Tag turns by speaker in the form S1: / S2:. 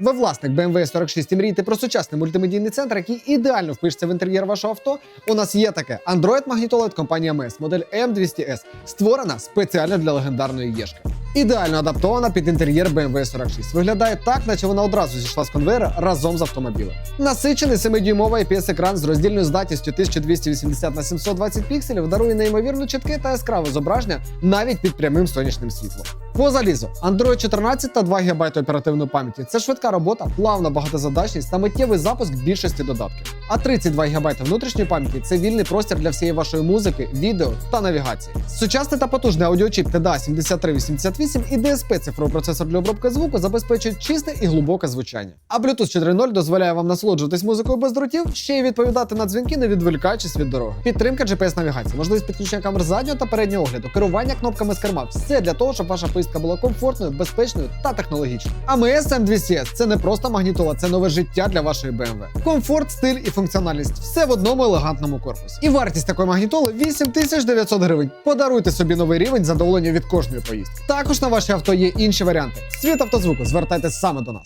S1: Ви власник BMW 46 і мрієте про сучасний мультимедійний центр, який ідеально впишеться в інтер'єр вашого авто. У нас є таке Android магнітола від компанії модель M200S, створена спеціально для легендарної Єшки. Ідеально адаптована під інтер'єр BMW 46. Виглядає так, наче вона одразу зійшла з конвейера разом з автомобілем. Насичений 7-дюймовий IPS-екран з роздільною здатністю 1280 на 720 пікселів дарує неймовірно чітке та яскраве зображення навіть під прямим сонячним світлом. По залізу Android 14 та 2 ГБ оперативної пам'яті це швидка робота, плавна багатозадачність та миттєвий запуск більшості додатків. А 32 ГБ внутрішньої пам'яті це вільний простір для всієї вашої музики, відео та навігації. Сучасний та потужний аудіочіп TDA 7388 і DSP цифровий процесор для обробки звуку забезпечують чисте і глибоке звучання. А Bluetooth 4.0 дозволяє вам насолоджуватись музикою без дротів, ще й відповідати на дзвінки, не відволікаючись від дороги. Підтримка GPS навігації, можливість підключення камер заднього та переднього огляду, керування кнопками з керма. Все для того, щоб ваша поїздка була комфортною, безпечною та технологічною. А МС M200S – це не просто магнітола, це нове життя для вашої BMW. Комфорт, стиль і функціональність все в одному елегантному корпусі. І вартість такої магнітоли 8900 гривень. Подаруйте собі новий рівень задоволення від кожної поїздки. Також на ваше авто є інші варіанти. Світ автозвуку звертайтесь саме до нас.